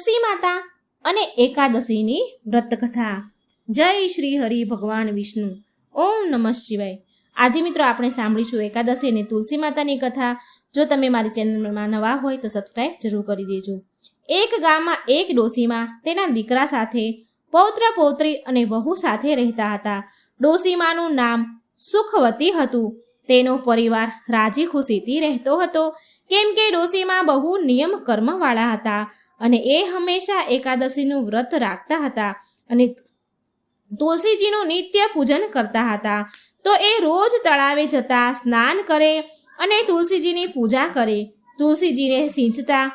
તુલસી માતા અને એકાદશીની વ્રતકથા. જય શ્રી હરિ ભગવાન વિષ્ણુ. ઓમ નમઃ શિવાય. આજે મિત્રો આપણે સાંભળીશું એકાદશી અને તુલસી માતાની કથા. જો તમે મારી ચેનલમાં નવા હોય તો સબસ્ક્રાઈબ જરૂર કરી દેજો. એક ગામમાં એક ડોસીમાં તેના દીકરા સાથે પૌત્ર પૌત્રી અને વહુ સાથે રહેતા હતા. ડોસીમાનું નામ સુખવતી હતું. તેનો પરિવાર રાજી ખુશીથી રહેતો હતો. કેમ કે ડોસીમાં બહુ નિયમ કર્મવાળા હતા. અને એ હંમેશા એકાદશીનું વ્રત રાખતા હતા અને તુલસીજીનું નિત્ય પૂજન કરતા હતા. તો એ રોજ તળાવે જતા સ્નાન કરે અને તુલસીજીની પૂજા કરે. તુલસીજીને સિંચતા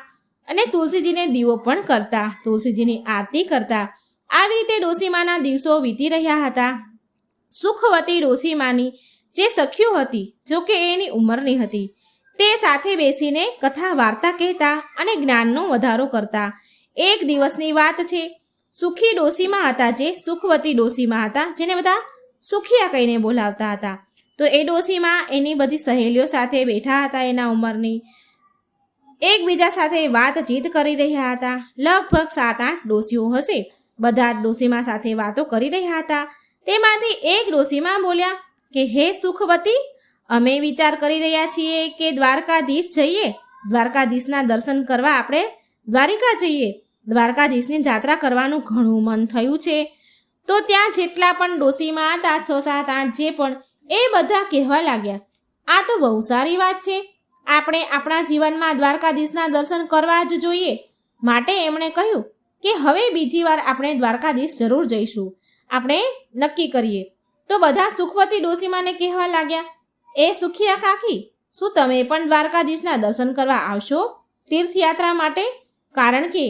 અને તુલસીજીને દીવો પણ કરતા. તુલસીજીની આરતી કરતા. આવી રીતે ડોસીમાના દિવસો વીતી રહ્યા હતા. સુખવતી ડોસીમાની જે સખ્યો હતી, જો કે એની ઉંમરની હતી. તે સાથે બેસીને કથા વાર્તા કહેતા અને જ્ઞાનનો વધારો કરતા. એક દિવસની વાત છે. સુખી ડોસીમાં હતા જે સુખવતી ડોસીમાં હતા, જેને બધા સુખિયા કહીને બોલાવતા હતા. તો એ ડોસીમાં એની બધી સહેલીઓ સાથે બેઠા હતા એના ઉંમરની. એકબીજા સાથે વાતચીત કરી રહ્યા હતા. લગભગ સાત આઠ ડોસીઓ હશે. બધા જ ડોસીમાં સાથે વાતો કરી રહ્યા હતા. તેમાંથી એક ડોસીમાં બોલ્યા કે, હે સુખવતી અમે વિચાર કરી રહ્યા છીએ કે દ્વારકાધીશ જઈએ. દ્વારકાધીશના દર્શન કરવા આપણે દ્વારિકા જઈએ. દ્વારકાધીશની જાત્રા કરવાનું ઘણું મન થયું છે. તો ત્યાં જેટલા પણ ડોસીમાં હતા છ, સાત, આઠ જે પણ, એ બધા કહેવા લાગ્યા. આ તો બહુ સારી વાત છે. આપણે આપણા જીવનમાં દ્વારકાધીશના દર્શન કરવા જ જોઈએ. માટે એમણે કહ્યું કે હવે બીજી વાર આપણે દ્વારકાધીશ જરૂર જઈશું. આપણે નક્કી કરીએ. તો બધા સુખવતી ડોસીમાને કહેવા લાગ્યા. એ સુખિયા કાકી શું તમે પણ દ્વારકાધીશના દર્શન કરવા આવશો તીર્થયાત્રા માટે? કારણ કે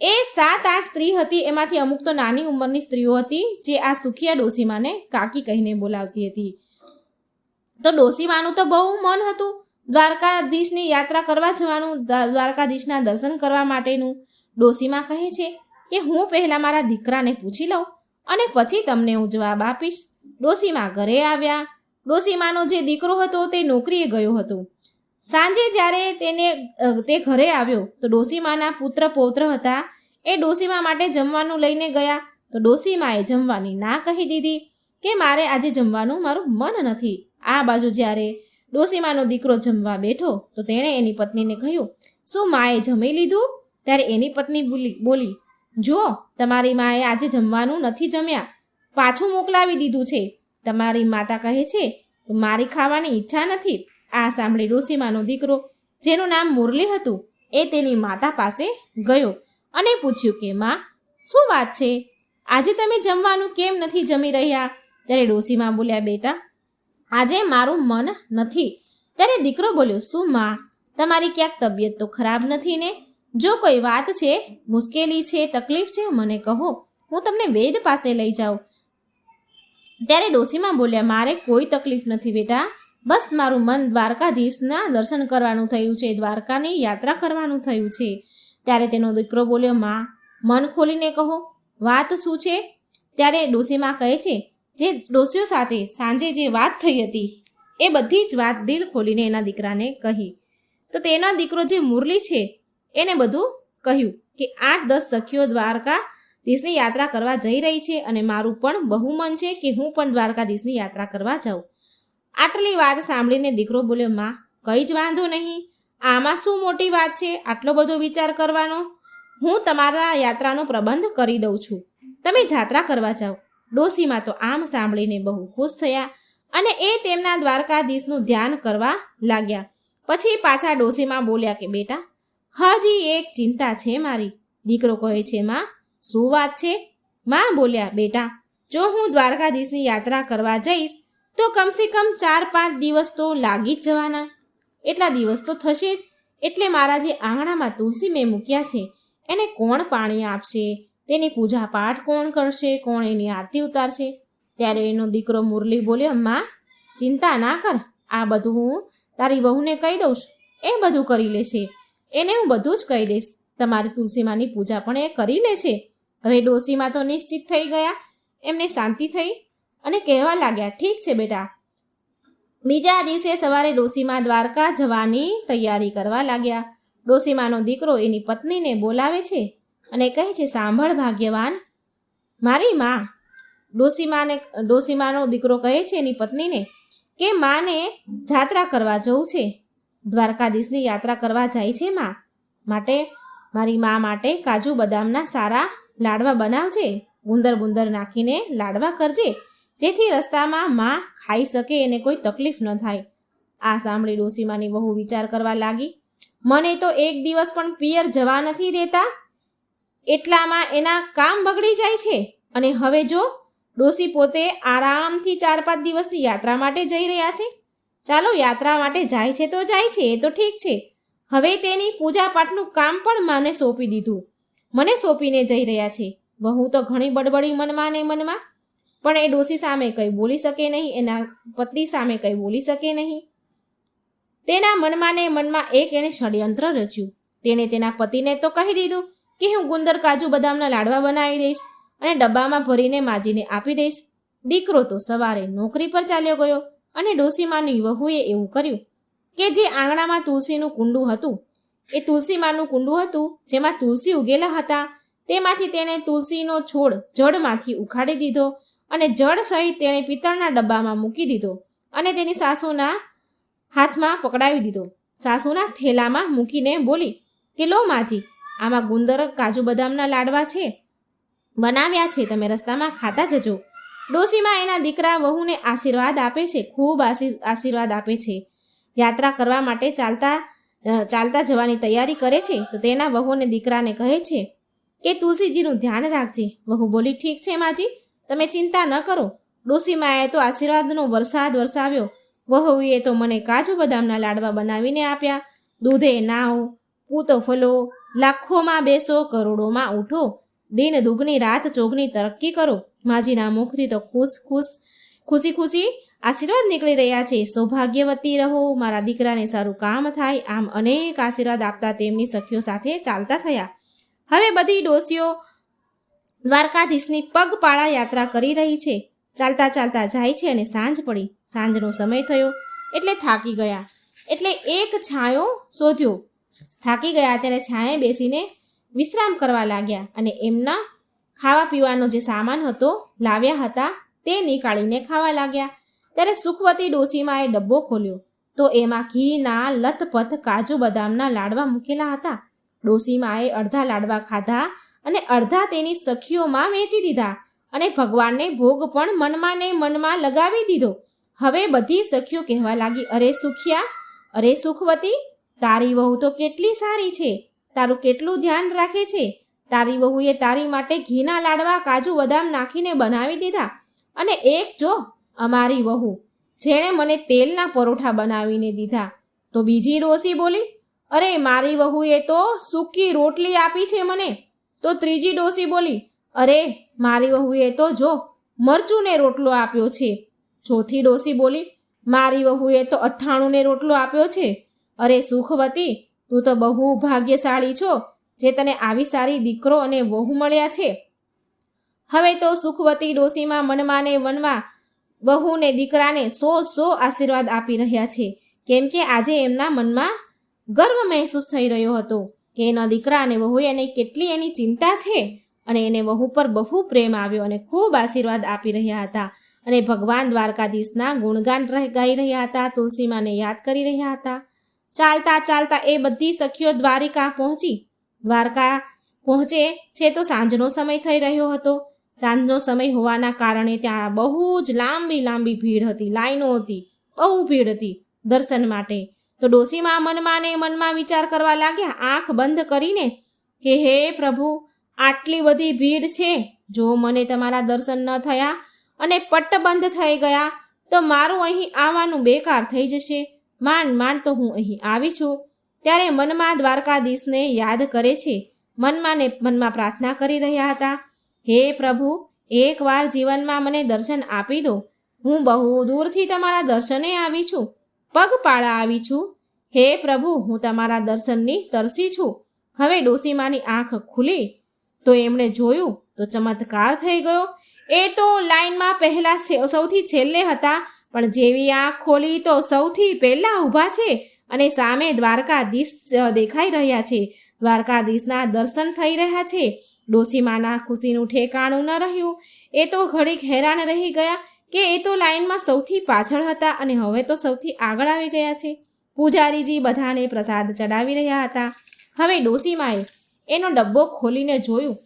એ સાત આઠ સ્ત્રી હતી, એમાંથી અમુક તો નાની ઉંમરની સ્ત્રીઓ હતી, જે આ સુખિયા ડોસીમાને કાકી કહીને બોલાવતી હતી. તો ડોસીમાનું તો બહુ મન હતું દ્વારકાધીશની યાત્રા કરવા જવાનું દ્વારકાધીશના દર્શન કરવા માટેનું. ડોસીમા કહે છે કે, હું પહેલાં મારા દીકરાને પૂછી લઉં અને પછી તમને હું જવાબ આપીશ. ડોસીમા ઘરે આવ્યા ડોસીમાનો જે દીકરો હતો તે નોકરીએ ગયો હતો. સાંજે જ્યારે તેને તે ઘરે આવ્યો, તો ડોસીમાના પુત્ર પૌત્ર હતા. એ ડોસીમા માટે જમવાનું લઈને ગયા. તો ડોસીમાએ જમવાની ના કહી દીધી કે મારે આજે જમવાનું મારું મન નથી. આ બાજુ જ્યારે ડોસીમાનો દીકરો જમવા બેઠો, તો તેણે એની પત્નીને કહ્યું, શું માએ જમી લીધું? ત્યારે એની પત્ની બોલી બોલી, જો, તમારી માએ આજે જમવાનું નથી જમ્યા. પાછું મોકલાવી દીધું છે. તમારી માતા કહે છે, મારી ખાવાની ઈચ્છા નથી. આ સાંભળી ઋષિમાનો દીકરો, જેનું નામ મુરલી હતું, એ તેની માતા પાસે ગયો અને પૂછ્યું કે, માં, શું વાત છે? આજે તમે જમવાનું કેમ નથી જમી રહ્યા? ત્યારે ડોસીમાં બોલ્યા, બેટા, આજે મારું મન નથી. ત્યારે દીકરો બોલ્યો, શું, માં? તમારી ક્યાંક તબિયત તો ખરાબ નથી ને? જો કોઈ વાત છે, મુશ્કેલી છે, તકલીફ છે, મને કહો. હું તમને વેદ પાસે લઈ જાઉં. ત્યારે ડોસીમાં બોલ્યા, મારે કોઈ તકલીફ નથી બેટા. બસ મારું મન દ્વારકાધીશના દર્શન કરવાનું થયું છે, દ્વારકાની યાત્રા કરવાનું થયું છે. ત્યારે તેનો દીકરો બોલ્યો, માં, મન ખોલીને કહો, વાત શું છે? ત્યારે ડોસીમાં કહે છે, જે ડોસીઓ સાથે સાંજે જે વાત થઈ હતી, એ બધી જ વાત દિલ ખોલીને એના દીકરાને કહી. તો તેનો દીકરો જે મુરલી છે, એને બધું કહ્યું કે આઠ દસ સખીઓ દ્વારકા દેશની યાત્રા કરવા જઈ રહી છે અને મારું પણ બહુ મન છે કે હું પણ દ્વારકાધીશની યાત્રા કરવા જાઉં. આટલી વાત સાંભળીને દીકરો બોલ્યો, માં, કંઈ જ વાંધો નહીં. આમાં શું મોટી વાત છે? આટલો બધો વિચાર કરવાનો? હું તમારા યાત્રાનો પ્રબંધ કરી દઉં છું. તમે જાત્રા કરવા જાઓ. ડોસીમાં તો આમ સાંભળીને બહુ ખુશ થયા અને એ તેમના દ્વારકાધીશનું ધ્યાન કરવા લાગ્યા. પછી પાછા ડોસીમાં બોલ્યા કે, બેટા, હજી એક ચિંતા છે મારી. દીકરો કહે છે, માં શું વાત છે? માં બોલ્યા, બેટા, જો હું દ્વારકાધીશની યાત્રા કરવા જઈશ, તો કમસે કમ ચાર પાંચ દિવસ તો લાગી જ જવાના. એટલા દિવસ તો થશે જ. એટલે મારા જે આંગણામાં તુલસી મેં મૂક્યા છે, એને કોણ પાણી આપશે? તેની પૂજા પાઠ કોણ કરશે? કોણ એની આરતી ઉતારશે? ત્યારે એનો દીકરો મુરલી બોલ્યો, માં, ચિંતા ના કર. આ બધું હું તારી વહુને કહી દઉં એ બધું કરી લેશે. એને હું બધું જ કહી દઈશ. તમારી તુલસીમાની પૂજા પણ એ કરી લેશે. હવે ડોસીમાં તો નિશ્ચિત થઈ ગયા. એમને શાંતિ થઈ અને કહેવા લાગ્યા, ઠીક છે બેટા. બીજા દિવસે સવારે ડોસીમાં દ્વારકા જવાની તૈયારી કરવા લાગ્યા. ડોસીમાનો દીકરો એની પત્નીને બોલાવે છે અને કહે છે, સાંભળ ભાગ્યવાન, મારી માં. ડોસીમાને, ડોસીમાનો દીકરો કહે છે એની પત્નીને કે, માને જાત્રા કરવા જવું છે. દ્વારકાધીશની યાત્રા કરવા જાય છે માં. માટે, મારી મા માટે કાજુ બદામના સારા લાડવા બનાવજે, ગુંદર બુંદર નાખીને લાડવા કરજે, જેથી રસ્તામાં માં ખાઈ શકે એને કોઈ તકલીફ ન થાય. આ સાંભળી ડોસીમાની બહુ વિચાર કરવા લાગી. મને તો એક દિવસ પણ પિયર જવા નથી દેતા. એટલામાં એના કામ બગડી જાય છે. અને હવે જો ડોસી પોતે આરામથી ચાર પાંચ દિવસની યાત્રા માટે જઈ રહ્યા છે. ચાલો યાત્રા માટે જાય છે તો જાય છે, એ તો ઠીક છે. હવે તેની પૂજા પાઠનું કામ પણ માને સોંપી દીધું. મને સોંપીને જઈ રહ્યા છે. વહુ તો ઘણી બડબડી મનમાં ને મનમાં. પણ એ ડોસી સામે કંઈ બોલી શકે નહીં, એના પત્ની સામે કંઈ બોલી શકે નહીં. તેના મનમાં ને મનમાં એક એણે ષડયંત્ર રચ્યું. તેણે તેના પતિને તો કહી દીધું કે હું ગુંદર કાજુ બદામના લાડવા બનાવી દઈશ અને ડબ્બામાં ભરીને માજીને આપી દઈશ. દીકરો તો સવારે નોકરી પર ચાલ્યો ગયો અને ડોસીમાની વહુએ એવું કર્યું કે જે આંગણામાં તુલસીનું કુંડું હતું એ તુલસીમાનું કુંડું હતું, જેમાં તુલસી ઉગેલા હતા. તેમાંથી તેણે તુલસીનો છોડ જળમાંથી ઉખાડી દીધો અને જડ સહિત તેણે પિત્તળના ડબ્બામાં મૂકી દીધો અને તેની સાસુના હાથમાં પકડાવી દીધો. સાસુના થેલામાં મૂકીને બોલી, કે લો માજી, આમાં ગુંદર, કાજુ બદામના લાડવા છે. બનાવ્યા છે, તમે રસ્તામાં ખાતા જજો. ડોસીમાં એના દીકરા વહુને આશીર્વાદ આપે છે, ખૂબ આશી- આશીર્વાદ આપે છે. યાત્રા કરવા માટે ચાલતા ચાલતા જવાની તૈયારી કરે છે તો તેના વહુને દીકરાને કહે છે કે તુલસીજીનું ધ્યાન રાખજે. વહુ બોલી, ઠીક છે માજી, તમે ચિંતા ન કરો. ડોસીમાએ તો આશીર્વાદનો વરસાદ વરસાવ્યો. વહુએ તો મને કાજુ બદામના લાડવા બનાવીને આપ્યા. દૂધે નાઓ પૂતો ફલો, લાખોમાં બેસો, કરોડોમાં ઉઠો. દિન દુગની રાત ચોગની તરક્કી કરો. માજીના મુખથી તો ખુશ ખુશ, ખુશી ખુશી આશીર્વાદ નીકળી રહ્યા છે. સૌભાગ્યવતી રહો. મારા દીકરાને સારું કામ થાય. આમ અનેક આશીર્વાદ આપતા તેમની સખીઓ સાથે ચાલતા થયા. હવે બધી ડોસીઓ દ્વારકાધીશની પગપાળા યાત્રા કરી રહી છે. ચાલતા ચાલતા જાય છે અને સાંજ પડી. સાંજનો સમય થયો એટલે થાકી ગયા. એટલે એક છાંયો શોધ્યો. થાકી ગયા ત્યારે છાંયે બેસીને વિશ્રામ કરવા લાગ્યા અને એમના ખાવા પીવાનો જે સામાન હતો લાવ્યા હતા તે નીકાળીને ખાવા લાગ્યા. ત્યારે સુખવતી ડોસીમાએ ડબ્બો ખોલ્યો. તો એમાં ઘીના, લથપથ, કાજુ બદામના લાડવા મૂકેલા હતા. ડોસીમાએ અડધા લાડવા ખાધા અને અડધા તેની સખીઓમાં વેચી દીધા અને ભગવાનને ભોગ પણ મનમાં ને મનમાં લગાવી દીધો. હવે બધી સખીઓ કહેવા લાગી, અરે સુખિયા, અરે સુખવતી, તારી વહુ તો કેટલી સારી છે. તારું કેટલું ધ્યાન રાખે છે. તારી વહુએ તારી માટે ઘીના લાડવા, કાજુ બદામ નાખીને બનાવી દીધા. અને એક જો અમારી વહુ. જેણે મને તેલના પરોઠા બનાવીને દીધા. તો બીજી ડોસી બોલી, અરે, મારી વહુએ તો સૂકી રોટલી આપી છે મને. તો ત્રીજી ડોસી બોલી, અરે, મારી વહુએ તો જો મરચુંને રોટલો આપ્યો છે. ચોથી ડોસી બોલી, મારી વહુએ તો અથાણુંને રોટલો આપ્યો છે. અરે, સુખવતી, તું તો બહુ ભાગ્યશાળી છો, જે તને આવી સારી દીકરો અને વહુ મળ્યા છે. હવે તો સુખવતી ડોસીમાં મનમાં ને વનમાં વહુને દીકરાને સો સો આશીર્વાદ આપી રહ્યા છે. કેમ કે આજે એમના મનમાં ગર્વ મહેસૂસ થઈ રહ્યો હતો કે એના દીકરા અને વહુએ એને કેટલી એની ચિંતા છે અને એને વહુ પર બહુ પ્રેમ આવ્યો અને ખૂબ આશીર્વાદ આપી રહ્યા હતા. અને ભગવાન દ્વારકાધીશના ગુણગાન ગાઈ રહ્યા હતા, તુલસીમાને યાદ કરી રહ્યા હતા. ચાલતા ચાલતા એ બધી સખીઓ દ્વારિકા પહોંચી. દ્વારકા પહોંચે છે તો સાંજનો સમય થઈ રહ્યો હતો. સાંજનો સમય હોવાના કારણે ત્યાં બહુ જ લાંબી લાંબી ભીડ હતી, લાઈનો હતી, બહુ ભીડ હતી દર્શન માટે. તો ડોસીમાં મનમાં ને મનમાં વિચાર કરવા લાગ્યા, આંખ બંધ કરીને કે હે પ્રભુ, આટલી બધી ભીડ છે, જો મને તમારા દર્શન ન થયા અને પટ્ટબંધ થઈ ગયા, તો મારું અહીં આવવાનું બેકાર થઈ જશે. માંડ માંડ તો હું અહીં આવી છું. ત્યારે મનમાં દ્વારકાધીશને યાદ કરે છે. મનમાં ને મનમાં પ્રાર્થના કરી રહ્યા હતા. હે પ્રભુ, એકવાર જીવનમાં મને દર્શન આપી દો. હું બહુ દૂરથી તમારા દર્શને આવી છું, પગપાળા આવી છું. હે પ્રભુ, હું તમારા દર્શનની તરસી છું. હવે ડોસીમાની આંખ ખુલી. તો એમણે જોયું, તો ચમત્કાર થઈ ગયો. એ તો લાઈનમાં પહેલા સૌથી છેલ્લે હતા, પણ જેવી આંખ ખોલી તો સૌથી પહેલા ઊભા છે અને સામે દ્વારકાધીશ દેખાઈ રહ્યા છે. દ્વારકાધીશના દર્શન થઈ રહ્યા છે. ડોસીમાના ખુશીનું ઠેકાણું ન રહ્યું. એ તો ઘડીક હેરાન રહી ગયા કે એ તો લાઈનમાં સૌથી પાછળ હતા અને હવે તો સૌથી આગળ આવી ગયા છે. પૂજારીજી બધાને પ્રસાદ ચડાવી રહ્યા હતા. હવે ડોસીમાએ એનો ડબ્બો ખોલીને જોયું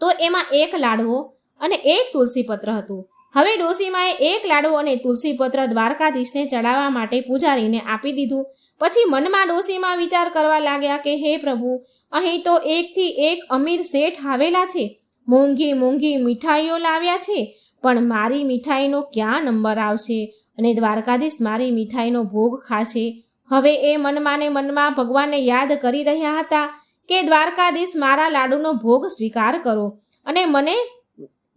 તો એમાં એક લાડવો અને એક તુલસીપત્ર હતું. હવે ડોસીમાએ એક લાડવો અને તુલસીપત્ર દ્વારકાધીશને ચડાવવા માટે પૂજારીને આપી દીધું. પછી મનમાં ડોસીમાં વિચાર કરવા લાગ્યા કે, હે પ્રભુ અહીં તો એકથી એક અમીર શેઠ આવેલા છે. મોંઘી મોંઘી મીઠાઈઓ લાવ્યા છે. પણ મારી મીઠાઈનો ક્યાં નંબર આવશે? અને દ્વારકાધીશ મારી મીઠાઈનો ભોગ ખાશે. હવે એ મનમાંને મનમાં ભગવાનને યાદ કરી રહ્યા હતા કે દ્વારકાધીશ મારા લાડુનો ભોગ સ્વીકાર કરો અને મને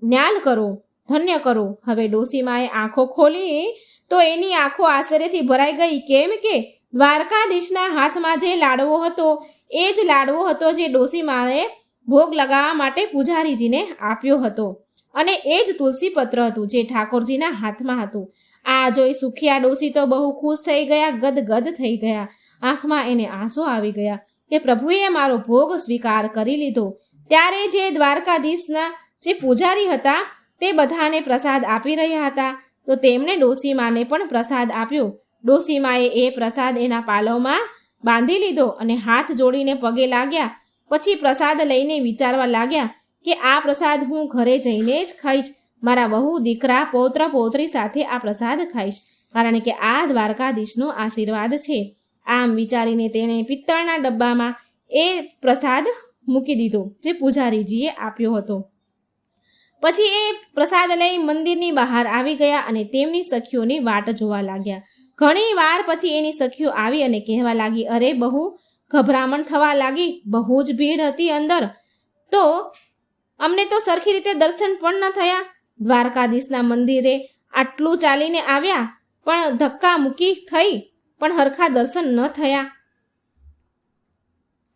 જ્ઞાન કરો, ધન્ય કરો. હવે ડોસીમાએ આંખો ખોલી તો એની આંખો આશ્ચર્યથી ભરાઈ ગઈ. કેમ કે દ્વારકાધીશના હાથમાં જે લાડવો હતો એ જ લાડવો હતો જે ડોસીમાએ ભોગ લગાવવા માટે પૂજારીજીને આપ્યો હતો. અને એ જ તુલસી પત્ર હતું જે ઠાકોરજીના હાથમાં હતું. આ જોઈ સુખિયા ડોસી તો બહુ ખુશ થઈ ગયા, ગદગદ થઈ ગયા. આંખમાં એને આંસુ આવી ગયા કે પ્રભુએ મારો ભોગ સ્વીકાર કરી લીધો. ત્યારે જે દ્વારકાધીશના જે પૂજારી હતા તે બધાને પ્રસાદ આપી રહ્યા હતા. તો તેમણે ડોસીમાને પણ પ્રસાદ આપ્યો. ડોસીમાએ એ પ્રસાદ એના પાલવમાં બાંધી લીધો અને હાથ જોડીને પગે લાગ્યા. પછી પ્રસાદ લઈને વિચારવા લાગ્યા કે આ પ્રસાદ હું ઘરે જઈને જ ખાઈશ. મારા વહુ, દીકરા, પૌત્ર, પૌત્રી સાથે આ પ્રસાદ ખાઈશ. કારણ કે આ દ્વારકાધીશનો આશીર્વાદ છે. આમ વિચારીને તેણે પિત્તળના ડબ્બામાં એ પ્રસાદ મૂકી દીધો, જે પૂજારીજીએ આપ્યો હતો. પછી એ પ્રસાદ લઈ મંદિરની બહાર આવી ગયા અને તેમની સખીઓની વાટ જોવા લાગ્યા. ઘણી વાર પછી એની સખીઓ આવી અને કહેવા લાગી, અરે બહુ ગભરામણ થવા લાગી, બહુ જ ભીડ હતી અંદર. તો અમને તો સરખી રીતે દર્શન પણ ન થયા. દ્વારકાધીશના મંદિરે આટલું ચાલીને આવ્યા, પણ ધક્કા મૂકી થઈ, પણ હરખા દર્શન ન થયા.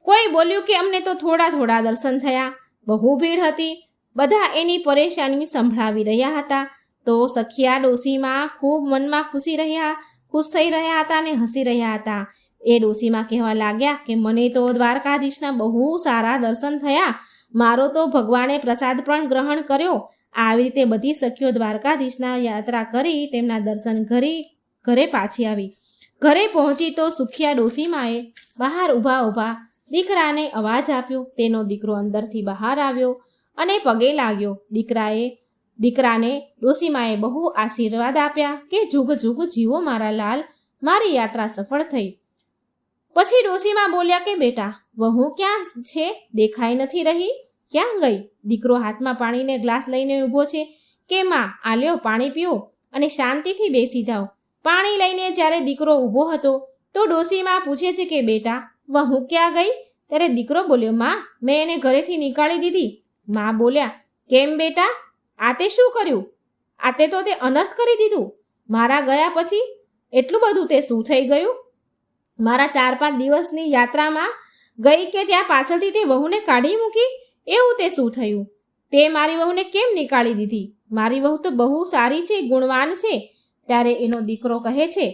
કોઈ બોલ્યું કે અમને તો થોડા થોડા દર્શન થયા. બહુ ભીડ હતી. બધા એની પરેશાની સંભળાવી રહ્યા હતા. તો સખિયા ડોસીમાં ખૂબ મનમાં ખુશી રહ્યા. ખુશ થઈ રહ્યા હતા અને હસી રહ્યા હતા. એ ડોશીમાં કહેવા લાગ્યા કે, મને તો દ્વારકાધીશના બહુ સારા દર્શન થયા. મારો તો ભગવાને પ્રસાદ પણ ગ્રહણ કર્યો. આવી રીતે બધી સખીઓ દ્વારકાધીશના યાત્રા કરી, તેમના દર્શન કરી, ઘરે પાછી આવી. ઘરે પહોંચી તો સુખિયા ડોશીમાએ બહાર ઊભા ઊભા દીકરાને અવાજ આપ્યો. તેનો દીકરો અંદરથી બહાર આવ્યો અને પગે લાગ્યો. દીકરાએ દીકરાને ડોસીમાએ બહુ આશીર્વાદ આપ્યા કે જુગ જુગ જીવો મારા લાલ, મારી યાત્રા સફળ થઈ. પછી ડોસીમા બોલ્યા કે, બેટા, વહુ ક્યાં છે? દેખાઈ નથી રહી? ક્યાં ગઈ? દીકરો હાથમાં પાણીને ગ્લાસ લઈને ઊભો છે. કે, માં, આલ્યો પાણી પીઓ અને શાંતિથી બેસી જાઓ. પાણી લઈને જ્યારે દીકરો ઊભો હતો, તો ડોસીમા પૂછે છે કે, બેટા, વહુ ક્યાં ગઈ? ત્યારે દીકરો બોલ્યો, માં, મેં એને ઘરેથી નીકાળી દીધી. માં બોલ્યા, કેમ, બેટા? આ તે શું કર્યું? આ તે તો તે અનર્થ કરી દીધું. મારા ગયા પછી એટલું બધું તે શું થઈ ગયું? મારા ચાર પાંચ દિવસની યાત્રામાં ગઈ કે ત્યાં પાછળથી તે વહુને કાઢી મૂકી? એવું તે શું થયું? તે મારી વહુને કેમ નીકાળી દીધી? મારી વહુ તો બહુ સારી છે, ગુણવાન છે. ત્યારે એનો દીકરો કહે છે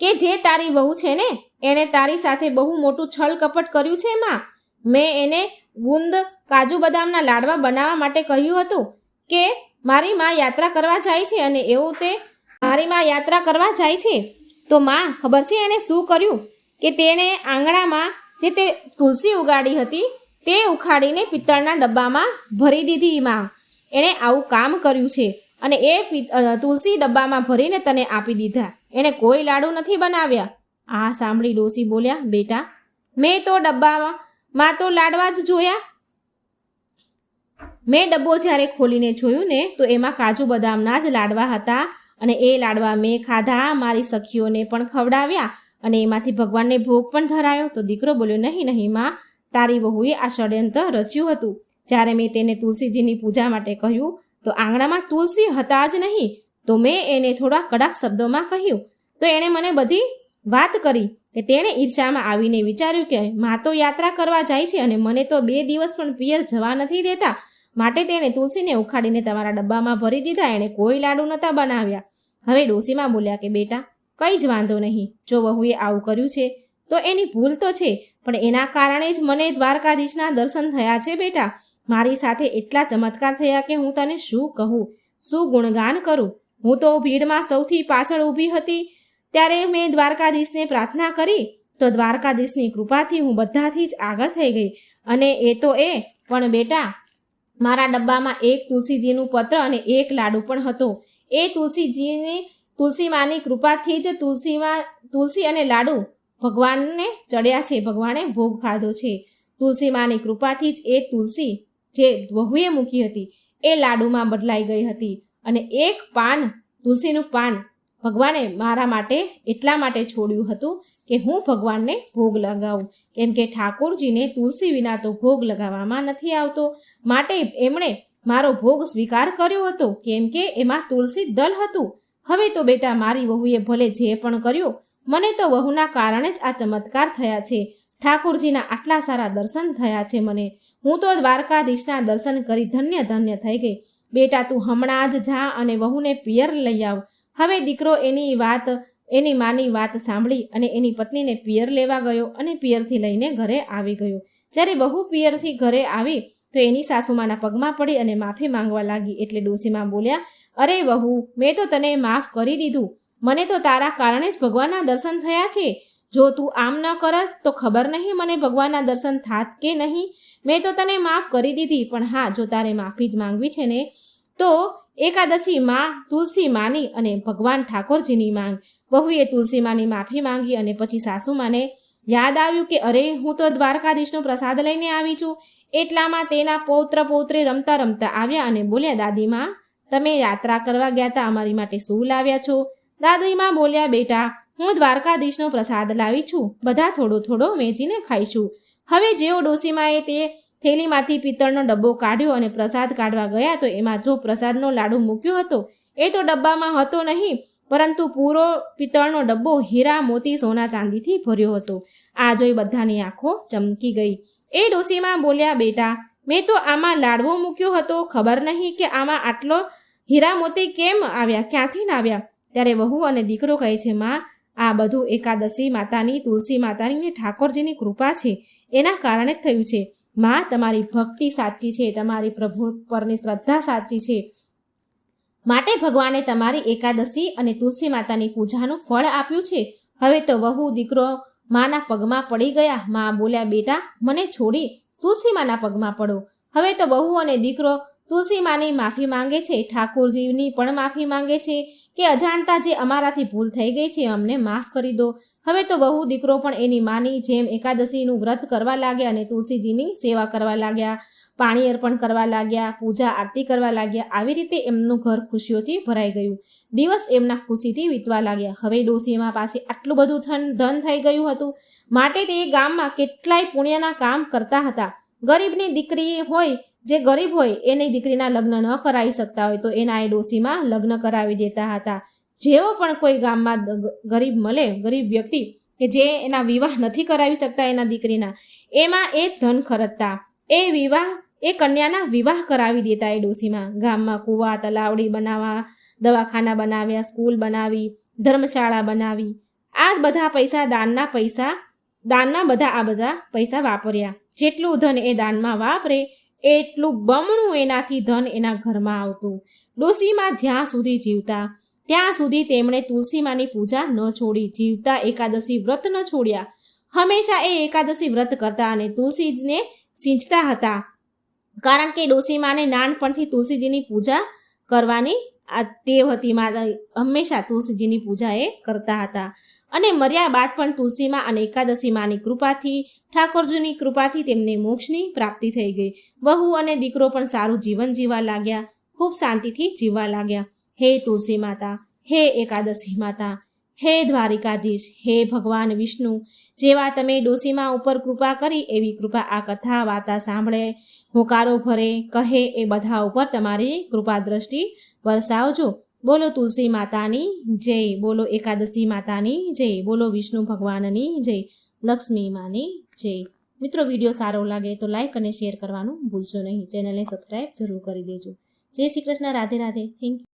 કે જે તારી વહુ છે ને એણે તારી સાથે બહુ મોટું છલ કપટ કર્યું છે, માં. મેં એને ગુંદ કાજુ બદામના લાડવા બનાવવા માટે કહ્યું હતું કે મારી માં યાત્રા કરવા જાય છે અને એવું તે મારી માં યાત્રા કરવા જાય છે. તો માં, ખબર છે એણે શું કર્યું? કે તેણે આંગણામાં જે તે તુલસી ઉગાડી હતી, તે ઉખાડીને પિત્તળના ડબ્બામાં ભરી દીધી માં. એણે આવું કામ કર્યું છે અને એ તુલસી ડબ્બામાં ભરીને તને આપી દીધા. એણે કોઈ લાડુ નથી બનાવ્યા. આ સાંભળી ડોસી બોલ્યા, બેટા, મેં તો ડબ્બામાં માં તો લાડવા જ જોયા? મેં ડબ્બો જ્યારે ખોલીને જોયું ને, તો એમાં કાજુ બદામના જ લાડવા હતા અને એ લાડવા મેં ખાધા, મારી સખીઓને પણ ખવડાવ્યા અને એમાંથી ભગવાનને ભોગ પણ ધરાયો. તો દીકરો બોલ્યો, નહીં નહીં, માં, તારી વહુએ આ ષડયંત્ર રચ્યું હતું. જ્યારે મેં તેને તુલસીજીની પૂજા માટે કહ્યું, તો આંગણામાં તુલસી હતા જ નહીં. તો મેં એને થોડા કડક શબ્દોમાં કહ્યું. તો એણે મને બધી વાત કરી. કે તેણે ઈર્ષામાં આવીને વિચાર્યું કે મા તો યાત્રા કરવા જાય છે અને મને તો બે દિવસ પણ પિયર જવા નથી દેતા. માટે તેણે તુલસીને ઉખાડીને તમારા ડબ્બામાં ભરી દીધા. એણે કોઈ લાડુ નહોતા બનાવ્યા. હવે ડોસીમાં બોલ્યા કે, બેટા, કંઈ જ વાંધો નહીં. જો વહુએ આવું કર્યું છે, તો એની ભૂલ તો છે, પણ એના કારણે જ મને દ્વારકાધીશના દર્શન થયા છે, બેટા. મારી સાથે એટલા ચમત્કાર થયા કે હું તને શું કહું? શું ગુણગાન કરું? હું તો ભીડમાં સૌથી પાછળ ઊભી હતી. ત્યારે મેં દ્વારકાધીશને પ્રાર્થના કરી, તો દ્વારકાધીશની કૃપાથી હું બધાથી જ આગળ થઈ ગઈ. અને એ તો એ, પણ બેટા, મારા ડબ્બામાં એક તુલસીજીનું પત્ર અને એક લાડુ પણ હતો. એ તુલસીજીની, તુલસીમાની કૃપાથી જ તુલસીમાં, તુલસી અને લાડુ ભગવાનને ચડ્યા છે, ભગવાને ભોગ ખાધો છે. તુલસીમાની કૃપાથી જ એ તુલસી જે વહુએ મૂકી હતી, એ લાડુમાં બદલાઈ ગઈ હતી. અને એક પાન, તુલસીનું પાન ભગવાને મારા માટે એટલા માટે છોડ્યું હતું કે હું ભગવાનને ભોગ લગાવું. કેમ કે ઠાકોરજીને તુલસી વિના તો ભોગ લગાવવામાં નથી આવતો. માટે એમણે મારો ભોગ સ્વીકાર કર્યો હતો. કેમ કે એમાં તુલસી દલ હતું. હવે તો બેટા મારી વહુએ ભલે જે પણ કર્યું, મને તો વહુના કારણે જ આ ચમત્કાર થયા છે. ઠાકોરજીના આટલા સારા દર્શન થયા છે મને. હું તો દ્વારકાધીશના દર્શન કરી ધન્ય ધન્ય થઈ ગઈ. બેટા તું હમણાં જ જા અને વહુને પિયર લઈ આવ. હવે દીકરો એની વાત, એની માની વાત સાંભળી અને એની પત્નીને પિયર લેવા ગયો અને પિયરથી લઈને ઘરે આવી ગયો. જ્યારે બહુ પિયરથી ઘરે આવી, તો એની સાસુમાના પગમાં પડી અને માફી માંગવા લાગી એટલે ડોસીમાં બોલ્યા, અરે વહુ, મેં તો તને માફ કરી દીધું. મને તો તારા કારણે જ ભગવાનના દર્શન થયા છે. જો તું આમ ન કરત, તો ખબર નહીં મને ભગવાનના દર્શન થાત કે નહીં. મેં તો તને માફ કરી દીધી, પણ હા, જો તારે માફી જ માંગવી છે ને, તો એકાદશી માં તુલસી માની અને ભગવાન ઠાકોરજીની માંગ. વહુએ તુલસી માની માફી માંગી અને પછી સાસુમાને યાદ આવ્યું કે, અરે, હું તો દ્વારકાધીશનો પ્રસાદ લઈને આવી છું. એટલામાં તેના પૌત્ર પૌત્રી રમતા રમતા આવ્યા અને બોલ્યા, દાદીમાં, તમે યાત્રા કરવા ગયા હતા અમારી માટે શું લાવ્યા છો? દાદીમાં બોલ્યા, બેટા, હું દ્વારકાધીશનો પ્રસાદ લાવી છું. બધા થોડો થોડો વેચીને ખાઈશું હવે જેઓ ડોસીમાએ તે થેલીમાંથી પિત્તળનો ડબ્બો કાઢ્યો અને પ્રસાદ કાઢવા ગયા તો એમાં જો પ્રસાદનો લાડુ મૂક્યો હતો, એ તો ડબ્બામાં હતો નહીં, પરંતુ પૂરો પિત્તળનો ડબ્બો હીરા, મોતી, સોના ચાંદીથી ભર્યો હતો. આ જોઈ બધાની આંખો ચમકી ગઈ. એ ડોસીમાં બોલ્યા, બેટા, મેં તો આમાં લાડવો મૂક્યો હતો. ખબર નહીં કે આમાં આટલો હીરા, મોતી કેમ આવ્યા, ક્યાંથી ના આવ્યા ત્યારે વહુ અને દીકરો કહે છે, માં, આ બધું એકાદશી માતાની, તુલસી માતાની ને ઠાકોરજીની કૃપા છે. એના કારણે જ થયું છે. માં તમારી ભક્તિ સાચી છે, તમારી પ્રભુ પરની શ્રદ્ધા સાચી છે. માટે ભગવાને તમારી એકાદશી અને તુલસી માતાની પૂજાનું ફળ આપ્યું છે. હવે તો વહુ દીકરો માના પગમાં પડી ગયા. માં બોલ્યા, બેટા, મને છોડી, તુલસી માના પગમાં પડો. હવે તો વહુ અને દીકરો તુલસી માની માફી માંગે છે. ઠાકોરજીની પણ માફી માંગે છે કે અજાણતા જે અમારાથી ભૂલ થઈ ગઈ છે, અમને માફ કરી દો. હવે તો વહુ દીકરો પણ એની માની જેમ એકાદશીનું વ્રત કરવા લાગ્યા અને તુલસીજીની સેવા કરવા લાગ્યા, પાણી અર્પણ કરવા લાગ્યા, પૂજા આરતી કરવા લાગ્યા. આવી રીતે એમનું ઘર ખુશીઓથી ભરાઈ ગયું. દિવસ એમના ખુશીથી વીતવા લાગ્યા. હવે ડોસીમાં પાસે આટલું બધું ધન ધન થઈ ગયું હતું. માટે તે ગામમાં કેટલાય પુણ્યના કામ કરતા હતા. ગરીબની દીકરી હોય, જે ગરીબ હોય, એની દીકરીના લગ્ન ન કરાવી શકતા હોય તો એના એ ડોસીમાં લગ્ન કરાવી દેતા હતા. જેવો પણ કોઈ ગામમાં ગરીબ મળે, ગરીબ વ્યક્તિ કે જે એના વિવાહ નથી કરાવી શકતા એના દીકરીના, એમાં એ ધન ખરચતા એ વિવાહ, એ કન્યાના વિવાહ કરાવી દેતા એ ડોસીમાં. ગામમાં કૂવા, તલાવડી બનાવવા, દવાખાના બનાવ્યા, સ્કૂલ બનાવી, ધર્મશાળા બનાવી. આ બધા પૈસા દાનના પૈસા દાનમાં બધા આ બધા પૈસા વાપર્યા. જેટલું ધન એ દાનમાં વાપરે, એટલું બમણું એનાથી ધન એના ઘરમાં આવતું. ડોસીમાં જ્યાં સુધી જીવતા ત્યાં સુધી તેમણે તુલસીમાની પૂજા ન છોડી, જીવતા એકાદશી વ્રત ન છોડ્યા. હંમેશા એ એકાદશી વ્રત કરતા અને તુલસીજીને સિંચતા હતા. કારણ કે ડોસીમાને નાનપણથી તુલસીજીની પૂજા કરવાની આ ટેવ હતી. માતા હંમેશા તુલસીજીની પૂજા એ કરતા હતા. અને મર્યા બાદ પણ તુલસીમાં અને એકાદશી માની કૃપાથી, ઠાકોરજીની કૃપાથી તેમને મોક્ષની પ્રાપ્તિ થઈ ગઈ. વહુ અને દીકરો પણ સારું જીવન જીવવા લાગ્યા. ખૂબ શાંતિથી જીવવા લાગ્યા. હે તુલસી માતા, હે એકાદશી માતા, હે દ્વારિકાધીશ, હે ભગવાન વિષ્ણુ, જેવા તમે ડોસીમા ઉપર કૃપા કરી એવી કૃપા આ કથા વાર્તા સાંભળે, હોકારો ભરે, કહે એ બધા ઉપર તમારી કૃપા દ્રષ્ટિ વરસાવજો. બોલો તુલસી માતાની જય, બોલો એકાદશી માતાની જય, બોલો વિષ્ણુ ભગવાનની જય, લક્ષ્મી માની જય. મિત્રો, વીડિયો સારો લાગે તો લાઇક અને શેર કરવાનું ભૂલશો નહીં. ચેનલને સબસ્ક્રાઈબ જરૂર કરી દેજો. જય શ્રી કૃષ્ણ, રાધે રાધે. Thank you